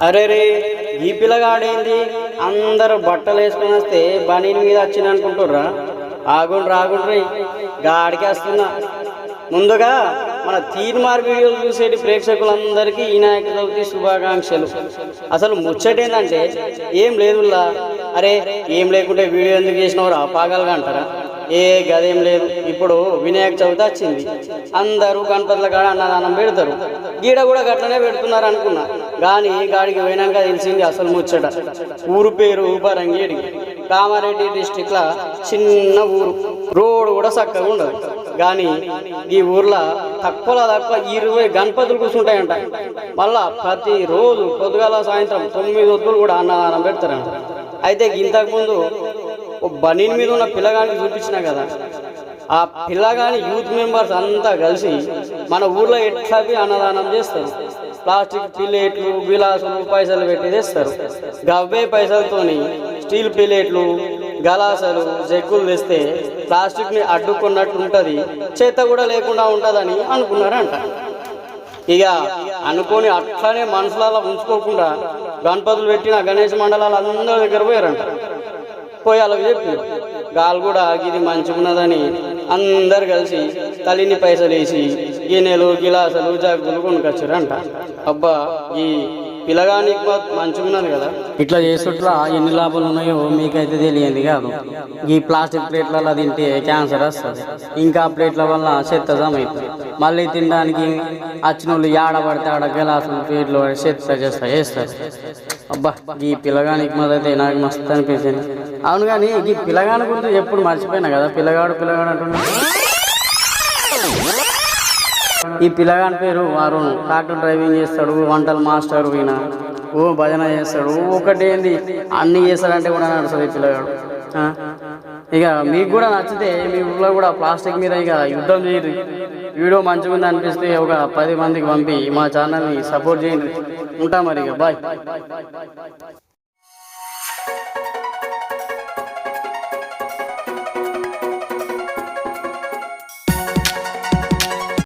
అరే రే ఈ పిల్లగాడేంది? అందరు బట్టలు వేసుకుని వస్తే బనీని మీద వచ్చింది అనుకుంటుర్రా? ఆగుండ్రు ఆగుండ్రి. గాడికి వస్తున్నా. ముందుగా మన తీర్మార్ వీడియోలు చూసేటి ప్రేక్షకులందరికీ వినాయక చవితి శుభాకాంక్షలు. అసలు ముచ్చటేందంటే ఏం లేదుల్లా. అరే ఏం లేకుంటే వీడియో ఎందుకు చేసినవరా? పాగలుగా అంటారా? ఏ గదేం లేదు. ఇప్పుడు వినాయక చవితి వచ్చింది. అందరూ గణపతుల కాడ అన్నదానం పెడతారు. గీడ కూడా గట్లనే పెడుతున్నారు అనుకున్నా. కానీ గాడికి పోయినాక తెలిసింది అసలు ముచ్చట. ఊరు పేరు బరంగేడి కామారెడ్డి డిస్టిక్ లా చిన్న ఊరు. రోడ్ కూడా చక్కగా ఉండదు. కానీ ఈ ఊర్లో తక్కువలో తక్కువ ఇరవై గణపతులు కూర్చుంటాయంట. మళ్ళా ప్రతి రోజు పొద్దుగాల సాయంత్రం తొమ్మిది వద్దులు కూడా అన్నదానం పెడతారంట. అయితే ఇంతకు ముందు ఓ బనీన్ మీద ఉన్న పిల్లగానికి చూపించినా కదా. ఆ పిల్లగాని యూత్ మెంబర్స్ అంతా కలిసి మన ఊర్లో ఎట్లా అన్నదానం చేస్తారు? ప్లాస్టిక్ ప్లేట్లు గిలాసులు పైసలు పెట్టి తెస్తారు. గవ్వే పైసలతోని స్టీల్ ప్లేట్లు గలాసలు జగ్గులు తెస్తే ప్లాస్టిక్ని అడ్డుకున్నట్టు ఉంటుంది చేత కూడా లేకుండా ఉంటుందని అనుకున్నారంట. ఇక అనుకొని అట్లనే మనసులలో ఉంచుకోకుండా గణపతులు పెట్టిన గణేష్ మండలాలు అందరి దగ్గర పోయారంట. పోయి అలాగ చెప్పి గాలు కూడా ఇది మంచిగున్నదని అందరు కలిసి తల్లిని పైసలు వేసి గిన్నెలు గిలాసలు జగ్గులు కొనుకొచ్చారంట. అబ్బా ఈ పిల్లగానికి మంచిగున్నది కదా. ఇట్లా చేసుట్లా ఎన్ని లాభాలు ఉన్నాయో మీకైతే తెలియదు కాదు. ఈ ప్లాస్టిక్ ప్లేట్లలో తింటే క్యాన్సర్ వస్తుంది. ఇంకా ప్లేట్ల వల్ల చెత్త అవుతుంది మళ్ళీ తినడానికి వచ్చిన వాళ్ళు పడితే ఆడ గెలాసులు ప్లేట్లు చెత్త చేస్తా చేస్తారు అబ్బా ఈ పిల్లగానికి మొదలైతే నాకు మస్తు అనిపించింది. అవును కానీ ఈ పిల్లగాని గురించి ఎప్పుడు మర్చిపోయినా కదా. పిల్లగాడు పిల్లగాడు అంటున్నాడు. ఈ పిల్లగాని పేరు వారు ట్రాక్టర్ డ్రైవింగ్ చేస్తాడు వంటలు మాస్టర్ ఈయన. ఓ భజన చేస్తాడు ఒకటి ఏంది? అన్ని చేస్తాడంటే కూడా నడుస్తుంది ఈ పిల్లగాడు. ఇక మీకు కూడా నచ్చితే మీ ఊళ్ళో కూడా ప్లాస్టిక్ మీద ఇక యుద్ధం చేయరు. వీడియో మంచిగా ఉంది అనిపిస్తే ఒక పది మందికి పంపి మా ఛానల్ని సపోర్ట్ చేయండి. ఉంటాం మరి ఇక బాయ్.